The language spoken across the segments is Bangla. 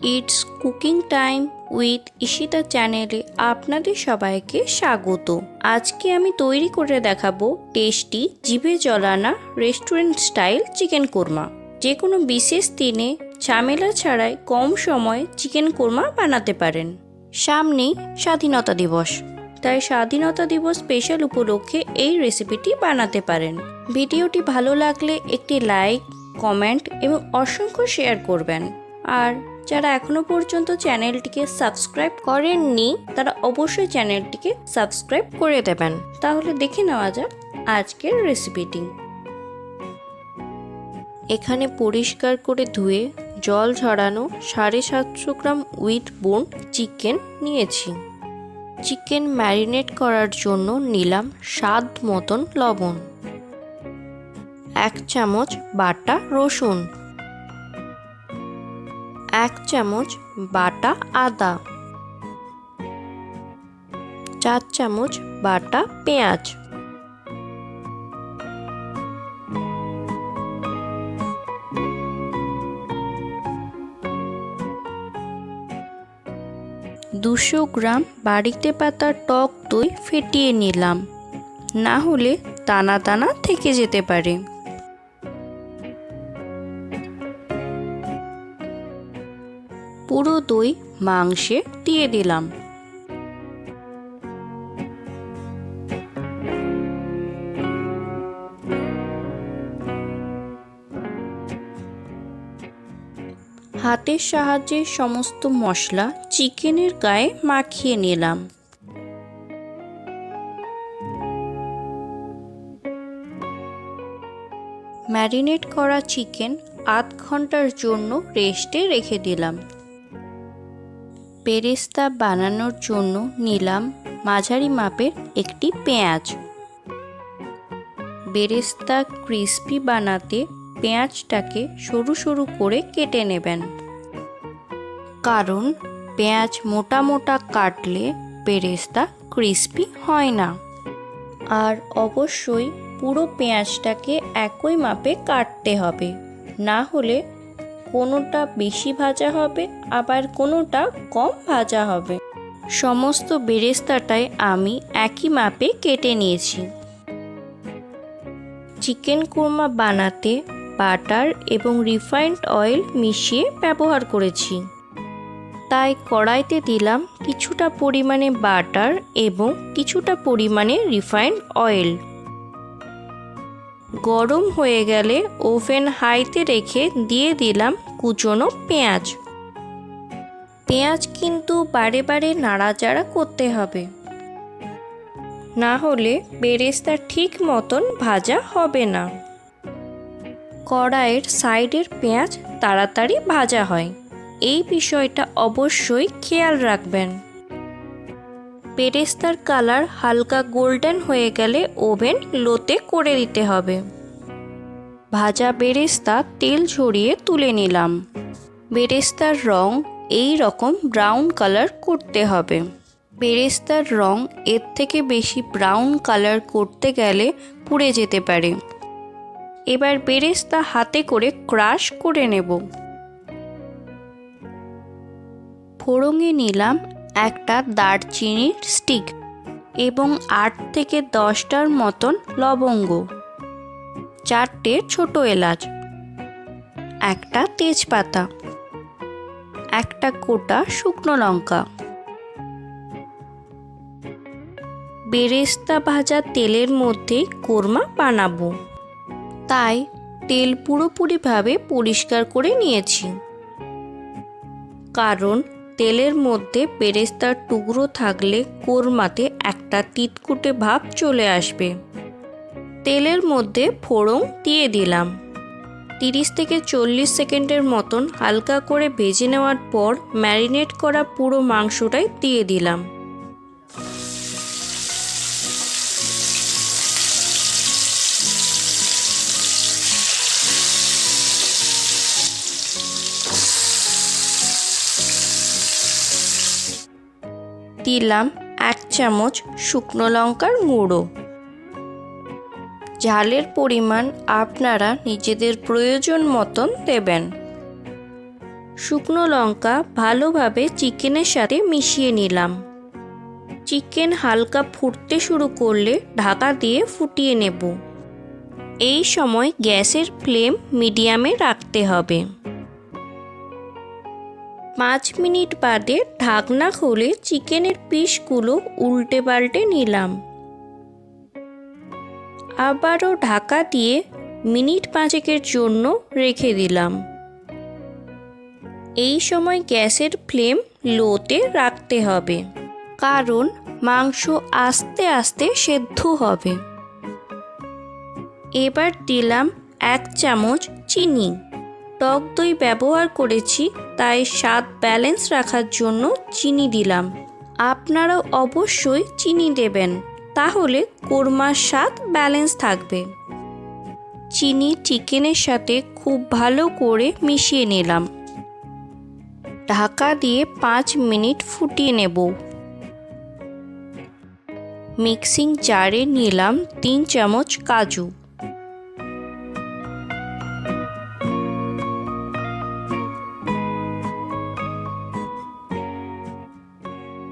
It's cooking time with Ishita চ্যানেলে আপনাদের সবাইকে স্বাগত। আজকে আমি তৈরি করে দেখাবো টেস্টি জিভে জলানা রেস্টুরেন্ট স্টাইল চিকেন কোরমা যে কোনো বিশেষ দিনে ঝামেলা ছাড়াই কম সময়ে চিকেন কোরমা বানাতে পারেন। সামনেই স্বাধীনতা দিবস। তাই স্বাধীনতা দিবস স্পেশাল উপলক্ষে এই রেসিপিটি বানাতে পারেন। ভিডিওটি ভালো লাগলে একটি লাইক কমেন্ট এবং অসংখ্য শেয়ার করবেন। আর যারা এখনও পর্যন্ত চ্যানেলটিকে সাবস্ক্রাইব করেননি, তারা অবশ্যই চ্যানেলটিকে সাবস্ক্রাইব করে দেবেন। তাহলে দেখে নেওয়া যাক আজকের রেসিপিটি। এখানে পরিষ্কার করে ধুয়ে জল ঝরানো সাড়ে সাতশো গ্রাম উইথ বোন চিকেন নিয়েছি। চিকেন ম্যারিনেট করার জন্য নিলাম স্বাদ মতন লবণ। এক চামচ বাটা রসুন। এক চামচ বাটা আদা, চার চামচ বাটা পেঁয়াজ। দুশো গ্রাম বাড়িতে পাতা টক দই ফেটিয়ে নিলাম। না হলে দানা দানা থেকে যেতে পারে। পুরো দই মাংসে দিয়ে দিলাম। হাতের সাহায্যে সমস্ত মশলা চিকেনের গায়ে মাখিয়ে নিলাম। ম্যারিনেট করা চিকেন আধ ঘণ্টার জন্য রেস্টে রেখে দিলাম। পেরেস্তা বানানোর জন্য নিলাম মাঝারি মাপের একটি পেঁয়াজ। বেরেস্তা ক্রিস্পি বানাতে পেঁয়াজটাকে সরু সরু করে কেটে নেবেন। কারণ পেঁয়াজ মোটা মোটা কাটলে বেরেস্তা ক্রিস্পি হয় না। আর অবশ্যই পুরো পেঁয়াজটাকে একই মাপে কাটতে হবে। না হলে কোনোটা বেশি ভাজা হবে, আবার কোনোটা কম ভাজা হবে। সমস্ত বেরেস্তাটাই আমি একই মাপে কেটে নিয়েছি। চিকেন কোরমা বানাতে বাটার এবং রিফাইন্ড অয়েল মিশিয়ে ব্যবহার করেছি। তাই কড়াইতে দিলাম কিছুটা পরিমাণে বাটার এবং কিছুটা পরিমাণে রিফাইন্ড অয়েল। গরম হয়ে গেলে ওভেন হাইতে রেখে দিয়ে দিলাম কুচনো পেঁয়াজ। পেঁয়াজ কিন্তু বারে বারে নাড়াচাড়া করতে হবে। না হলে বেরেস্তা ঠিক মতন ভাজা হবে না। কড়াইয়ের সাইডের পেঁয়াজ তাড়াতাড়ি ভাজা হয়। এই বিষয়টা অবশ্যই খেয়াল রাখবেন। বেরেস্তার কালার হালকা গোল্ডেন হয়ে গেলে ওভেন লোতে করে দিতে হবে। ভাজা বেরেস্তা তেল ঝরিয়ে তুলে নিলাম। বেরেস্তার রং এই রকম ব্রাউন কালার করতে হবে। বেরেস্তার রং এর থেকে বেশি ব্রাউন কালার করতে গেলে পুড়ে যেতে পারে। এবার বেরেস্তা হাতে করে ক্রাশ করে নেব। ফোড়ঙে নিলাম একটা দারচিনির স্টিক এবং আট থেকে দশটার মতন লবঙ্গ। চারটে ছোট এলাচ। একটা তেজপাতা। একটা গোটা শুকনো লঙ্কা। বেরেস্তা ভাজা তেলের মধ্যে কোরমা বানাবো। তাই তেল পুরোপুরিভাবে পরিষ্কার করে নিয়েছি। কারণ তেলের মধ্যে পেরেস্তার টুকরো থাকলে কোরমাতে একটা তিতকুটে ভাব চলে আসবে। তেলের মধ্যে ফোড়ং দিয়ে দিলাম। তিরিশ থেকে চল্লিশ সেকেন্ডের মতন হালকা করে ভেজে নেওয়ার পর ম্যারিনেট করা পুরো মাংসটাই দিয়ে দিলাম। দিলাম এক চামচ শুকনো লঙ্কার গুঁড়ো। ঝালের পরিমাণ আপনারা নিজেদের প্রয়োজন মতন দেবেন। শুকনো লঙ্কা ভালোভাবে চিকেনের সাথে মিশিয়ে নিলাম। চিকেন হালকা ফুটতে শুরু করলে ঢাকা দিয়ে ফুটিয়ে নেব। এই সময় গ্যাসের ফ্লেম মিডিয়ামে রাখতে হবে। পাঁচ মিনিট বাদে ঢাকনা খুলে চিকেনের পিসগুলো উল্টে পাল্টে নিলাম। আবারও ঢাকা দিয়ে মিনিট পাঁচেকের জন্য রেখে দিলাম। এই সময় গ্যাসের ফ্লেম লোতে রাখতে হবে, কারণ মাংস আস্তে আস্তে সেদ্ধ হবে। এবার দিলাম এক চামচ চিনি। টক দই ব্যবহার করেছি, তাই স্বাদ ব্যালেন্স রাখার জন্য চিনি দিলাম। আপনারাও অবশ্যই চিনি দেবেন, তাহলে কোরমার স্বাদ ব্যালেন্স থাকবে। চিনি চিকেনের সাথে খুব ভালো করে মিশিয়ে নিলাম। ঢাকা দিয়ে পাঁচ মিনিট ফুটিয়ে নেব। মিক্সিং জারে নিলাম তিন চামচ কাজু।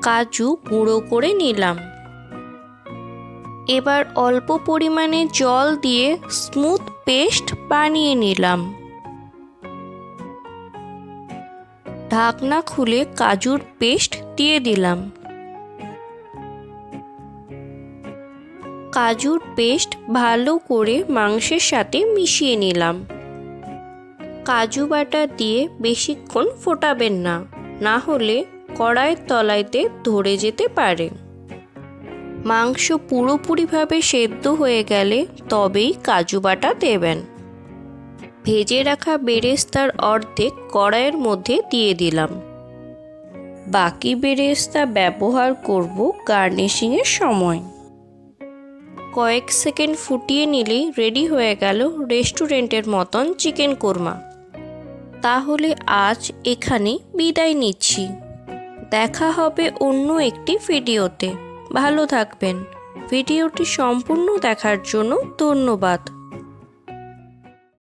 কাজু গুঁড়ো করে নিলাম। এবার অল্প পরিমাণে জল দিয়ে স্মুথ পেস্ট বানিয়ে নিলাম। ঢাকনা খুলে কাজুর পেস্ট দিয়ে দিলাম। কাজুর পেস্ট ভালো করে মাংসের সাথে মিশিয়ে নিলাম। কাজু বাটা দিয়ে বেশিক্ষণ ফোটাবেন না না হলে কড়াইয়ের তলাইতে ধরে যেতে পারে। মাংস পুরোপুরিভাবে সেদ্ধ হয়ে গেলে তবেই কাজু বাটা দেবেন। ভেজে রাখা বেরেস্তার অর্ধেক কড়াইয়ের মধ্যে দিয়ে দিলাম। বাকি বেরেস্তা ব্যবহার করব গার্নিশিংয়ের সময়। কয়েক সেকেন্ড ফুটিয়ে নিলেই রেডি হয়ে গেল রেস্টুরেন্টের মতন চিকেন কোরমা। তাহলে আজ এখানে বিদায় নিচ্ছি। দেখা হবে অন্য একটি ভিডিওতে। ভালো থাকবেন। ভিডিওটি সম্পূর্ণ দেখার জন্য ধন্যবাদ।